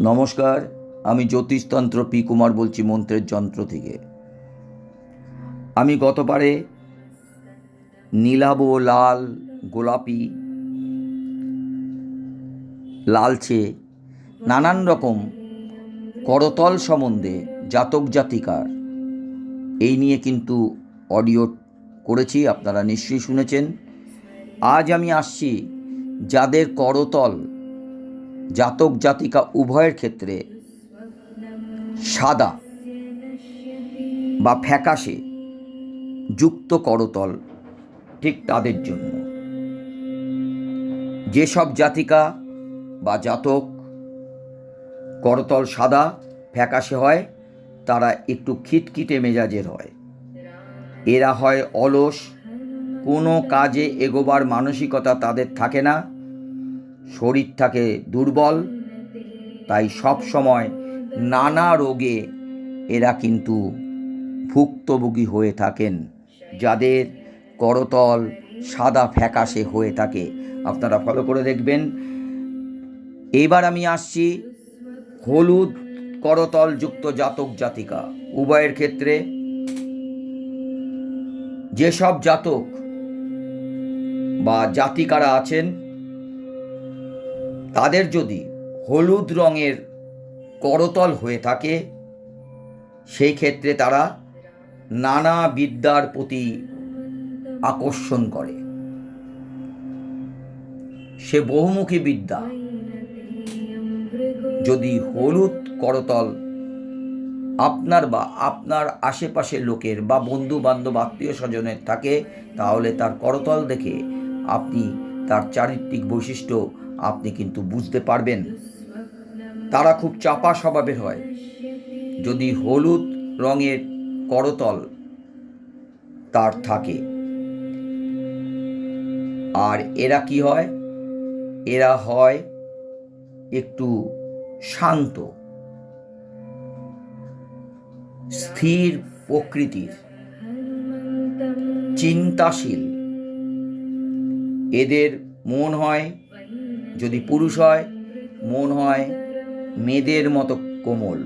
নমস্কার, আমি জ্যোতিষতন্ত্র পি কুমার বলছি মন্ত্রের যন্ত্র থেকে। আমি গতবারে নীলাভ লাল, গোলাপি, লালচে, নানান রকম করতল সম্বন্ধে জাতক জাতিকার। এই নিয়ে কিন্তু অডিও করেছি, আপনারা নিশ্চয়ই শুনেছেন। আজ আমি আসছি যাদের করতল জাতক জাতিকা উভয়ের ক্ষেত্রে সাদা বা ফ্যাকাশে যুক্ত করতল ঠিক তাদের জন্য। যেসব জাতিকা বা জাতক করতল সাদা, ফ্যাকাশে হয়, তারা একটু খিটখিটে মেজাজের হয়। এরা হয় অলস, কোনো কাজে এগোবার মানসিকতা তাদের থাকে না। শরীর থাকে দুর্বল। তাই সব সময় নানা রোগে এরা কিন্তু ভুক্তভোগী হয়ে থাকেন। যাদের করতল সাদা ফ্যাকাশে হয়ে থাকে। আপনারা ফলো করে দেখবেন। এবার আমি আসছি হলুদ করতল যুক্ত জাতক জাতিকা। উভয়ের ক্ষেত্রে যেসব জাতক বা জাতিকারা আছেন তাদের যদি হলুদ রঙের করতল হয়ে থাকে, সেই ক্ষেত্রে তারা নানা বিদ্যার প্রতি আকর্ষণ করে। সে বহুমুখী বিদ্যা। যদি হলুদ করতল আপনার বা আপনার আশেপাশের লোকের বা বন্ধু বান্ধব আত্মীয় স্বজনের থাকে, তাহলে তার করতল দেখে আপনি তার চারিত্রিক বৈশিষ্ট্য আপনি কিন্তু বুঝতে পারবেন। তারা খুব চাপা স্বভাবের হয়। যদি হলুদ রঙের করতল তার থাকে, আর এরা কি হয়? এরা হয় একটু শান্ত, স্থির প্রকৃতির, চিন্তাশীল। এদের মন হয় যদি পুরুষ হয়, মন হয় মেয়েদের মতো কোমল।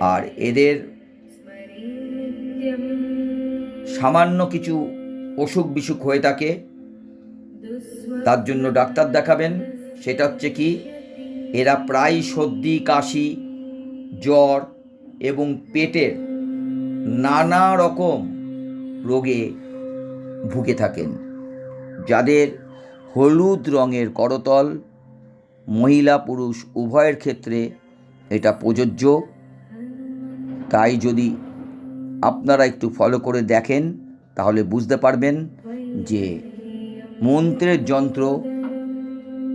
আর এদের সামান্য কিছু অসুখ বিসুখ হয়ে থাকে, তার জন্য ডাক্তার দেখাবেন। সেটা হচ্ছে কি, এরা প্রায় সর্দি, কাশি, জ্বর এবং পেটের নানা রকম রোগে ভুগে থাকেন। যাদের হলুদ রঙের করতল, মহিলা পুরুষ উভয়ের ক্ষেত্রে এটা প্রযোজ্য। তাই যদি আপনারা একটু ফলো করে দেখেন, তাহলে বুঝতে পারবেন যে মন্ত্রের যন্ত্র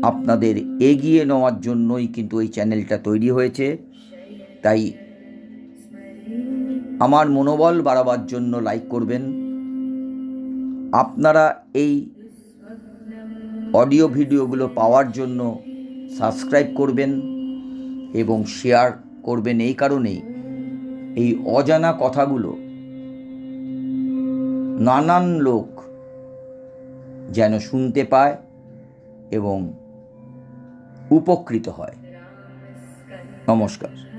আপনাদের এগিয়ে নেওয়ার জন্যই কিন্তু এই চ্যানেলটা তৈরি হয়েছে। তাই আমার মনোবল বাড়াবার জন্য লাইক করবেন। আপনারা এই অডিও ভিডিওগুলো পাওয়ার জন্য সাবস্ক্রাইব করবেন এবং শেয়ার করবেন এই কারণেই এই অজানা কথাগুলো। নানান লোক যেন শুনতে পায় এবং উপকৃত হয়। নমস্কার।